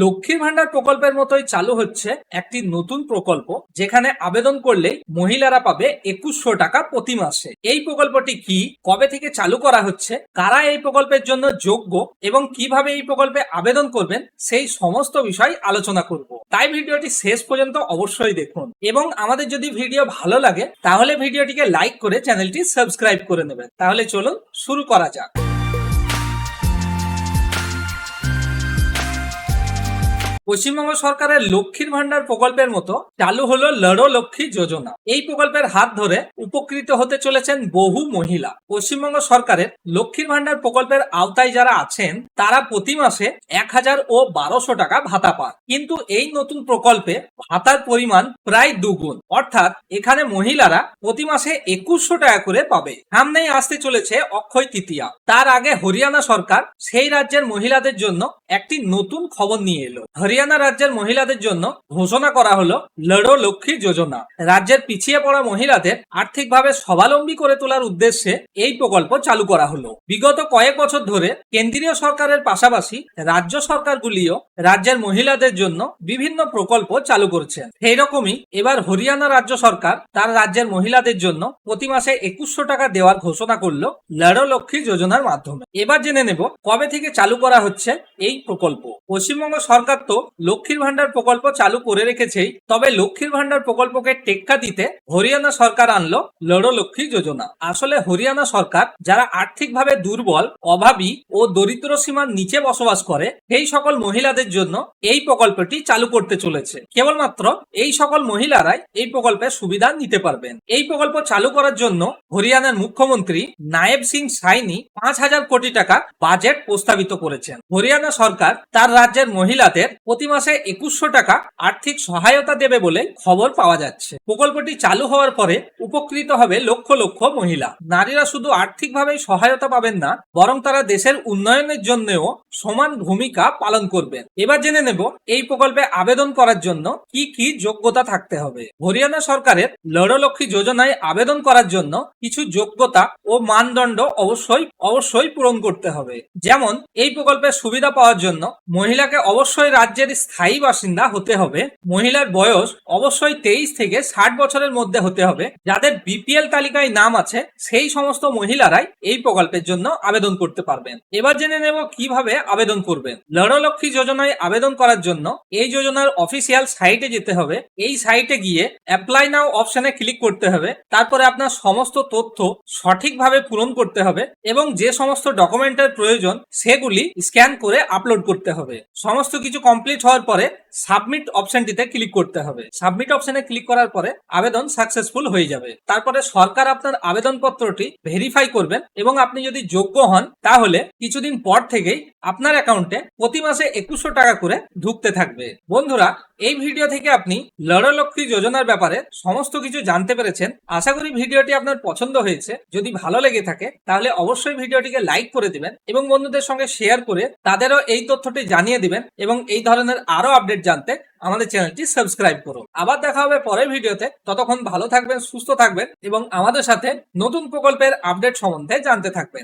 লক্ষ্মীর ভান্ডার প্রকল্পের মতোই চালু হচ্ছে একটি নতুন প্রকল্প, যেখানে আবেদন করলেই মহিলারা পাবে একুশশো টাকা প্রতি মাসে। এই প্রকল্পটি কি, কবে থেকে চালু করা হচ্ছে, কারা এই প্রকল্পের জন্য যোগ্য, এবং কীভাবে এই প্রকল্পে আবেদন করবেন, সেই সমস্ত বিষয় আলোচনা করব। তাই ভিডিওটি শেষ পর্যন্ত অবশ্যই দেখুন। এবং আমাদের যদি ভিডিও ভালো লাগে, তাহলে ভিডিওটিকে লাইক করে চ্যানেলটি সাবস্ক্রাইব করে নেবেন। তাহলে চলুন শুরু করা যাক। পশ্চিমবঙ্গ সরকারের লক্ষ্মীর ভান্ডার প্রকল্পের মতো চালু হলো লড়ো লক্ষ্মী যোজনা। এই প্রকল্পের হাত ধরে উপকৃত হতে চলেছেন বহু মহিলা। পশ্চিমবঙ্গ সরকারের লক্ষ্মীর ভান্ডার প্রকল্পের আওতায় যারা আছেন, তারা প্রতি মাসে এক হাজার ও বারোশো টাকা ভাতা পান। কিন্তু এই নতুন প্রকল্পে ভাতার পরিমাণ প্রায় দুগুণ। অর্থাৎ এখানে মহিলারা প্রতি মাসে একুশশো টাকা করে পাবে। সামনেই আসতে চলেছে অক্ষয় তৃতীয়া। তার আগে হরিয়ানা সরকার সেই রাজ্যের মহিলাদের জন্য একটি নতুন খবর নিয়ে এলো। হরিয়ানা রাজ্যের মহিলাদের জন্য ঘোষণা করা হলো লড়ো লক্ষ্মী যোজনা। রাজ্যের পিছিয়ে পড়া মহিলাদের আর্থিকভাবে স্বাবলম্বী করে তোলার উদ্দেশ্যে এই প্রকল্প চালু করা হলো। বিগত কয়েক বছর ধরে কেন্দ্রীয় সরকারের পাশাপাশি রাজ্য সরকারগুলিও রাজ্যের মহিলাদের জন্য বিভিন্ন প্রকল্প চালু করছেন। সেই রকমই এবার হরিয়ানা রাজ্য সরকার তার রাজ্যের মহিলাদের জন্য প্রতি মাসে একুশশো টাকা দেওয়ার ঘোষণা করল লড়ো লক্ষ্মী যোজনার মাধ্যমে। এবার জেনে নেব কবে থেকে চালু করা হচ্ছে এই প্রকল্প। পশ্চিমবঙ্গ সরকার তো লক্ষ্মীর ভান্ডার প্রকল্প চালু করে রেখেছেই। তবে লক্ষ্মীর ভান্ডার প্রকল্পকে টেক্কা দিতে হরিয়ানা সরকার আনলো লড়ো লক্ষ্মী যোজনা। আসলে হরিয়ানা সরকার যারা আর্থিকভাবে দুর্বল, অভাবী ও দরিদ্র সীমার নিচে বসবাস করে, সেই সকল মহিলাদের জন্য এই প্রকল্পটি চালু করতে চলেছে। কেবলমাত্র এই সকল মহিলারাই এই প্রকল্পের সুবিধা নিতে পারবেন। এই প্রকল্প চালু করার জন্য হরিয়ানার মুখ্যমন্ত্রী নায়েব সিং সাইনি পাঁচ হাজার কোটি টাকা বাজেট প্রস্তাবিত করেছেন। হরিয়ানা সরকার তার রাজ্যের মহিলাদের প্রতি মাসে একুশশো টাকা আর্থিক সহায়তা দেবে বলে খবর পাওয়া যাচ্ছে। প্রকল্পটি চালু হওয়ার পরে উপকৃত হবে লক্ষ লক্ষ মহিলা। নারীরা শুধু আর্থিকভাবেই সহায়তা পাবেন না, বরং তারা দেশের উন্নয়নের জন্যও সমান ভূমিকা পালন করবেন। এবার জেনে নেব এই প্রকল্পে আবেদন করার জন্য কি কি যোগ্যতা থাকতে হবে। হরিয়ানা সরকারের লড়লক্ষ্মী যোজনায় আবেদন করার জন্য কিছু যোগ্যতা ও মানদণ্ড অবশ্যই অবশ্যই পূরণ করতে হবে। যেমন, এই প্রকল্পের সুবিধা পাওয়ার জন্য মহিলাকে অবশ্যই রাজ্যের স্থায়ী বাসিন্দা হতে হবে, মহিলার বয়স অবশ্যই তেইশ থেকে ষাট বছরের মধ্যে হতে হবে। যাদের বিপিএল তালিকায় নাম আছে, সেই সমস্ত মহিলারাই এই প্রকল্পের জন্য আবেদন করতে পারবেন। এবার জেনে নেব কীভাবে আবেদন করবেন। লড়লক্ষ্মী যোজনায় আবেদন করার জন্য এই যোজনার অফিসিয়াল সাইটে যেতে হবে। এই সাইটে গিয়ে অ্যাপ্লাই নাও অপশনে ক্লিক করতে হবে। তারপরে আপনার সমস্ত তথ্য সঠিকভাবে পূরণ করতে হবে এবং যে সমস্ত ডকুমেন্টের প্রয়োজন, সেগুলি স্ক্যান করে আপলোড করতে হবে। সমস্ত কিছু কমপ্লিট হওয়ার পরে সাবমিট অপশনটিতে ক্লিক করতে হবে। সাবমিট অপশনে ক্লিক করার পরে আবেদন সাকসেসফুল হয়ে যাবে। তারপরে সরকার আপনার আবেদনপত্রটি ভেরিফাই করবেন এবং আপনি যদি যোগ্য হন, তাহলে কিছুদিন পর থেকেই আপনার অ্যাকাউন্টে প্রতি মাসে একুশশো টাকা করে ঢুকতে থাকবে। বন্ধুরা, এই ভিডিও থেকে আপনি লড়লক্ষ্মী যোজনার ব্যাপারে সমস্ত কিছু জানতে পেরেছেন। আশা করি ভিডিওটি আপনার পছন্দ হয়েছে। যদি ভালো লেগে থাকে, তাহলে অবশ্যই ভিডিওটিকে লাইক করে দিবেন এবং বন্ধুদের সঙ্গে শেয়ার করে তাদেরও এই তথ্যটি জানিয়ে দিবেন এবং এই ধরনের আরও আপডেট জানতে আমাদের চ্যানেলটি সাবস্ক্রাইব করুন। আবার দেখা হবে পরের ভিডিওতে। ততক্ষণ ভালো থাকবেন, সুস্থ থাকবেন এবং আমাদের সাথে নতুন প্রকল্পের আপডেট সম্বন্ধে জানতে থাকবেন।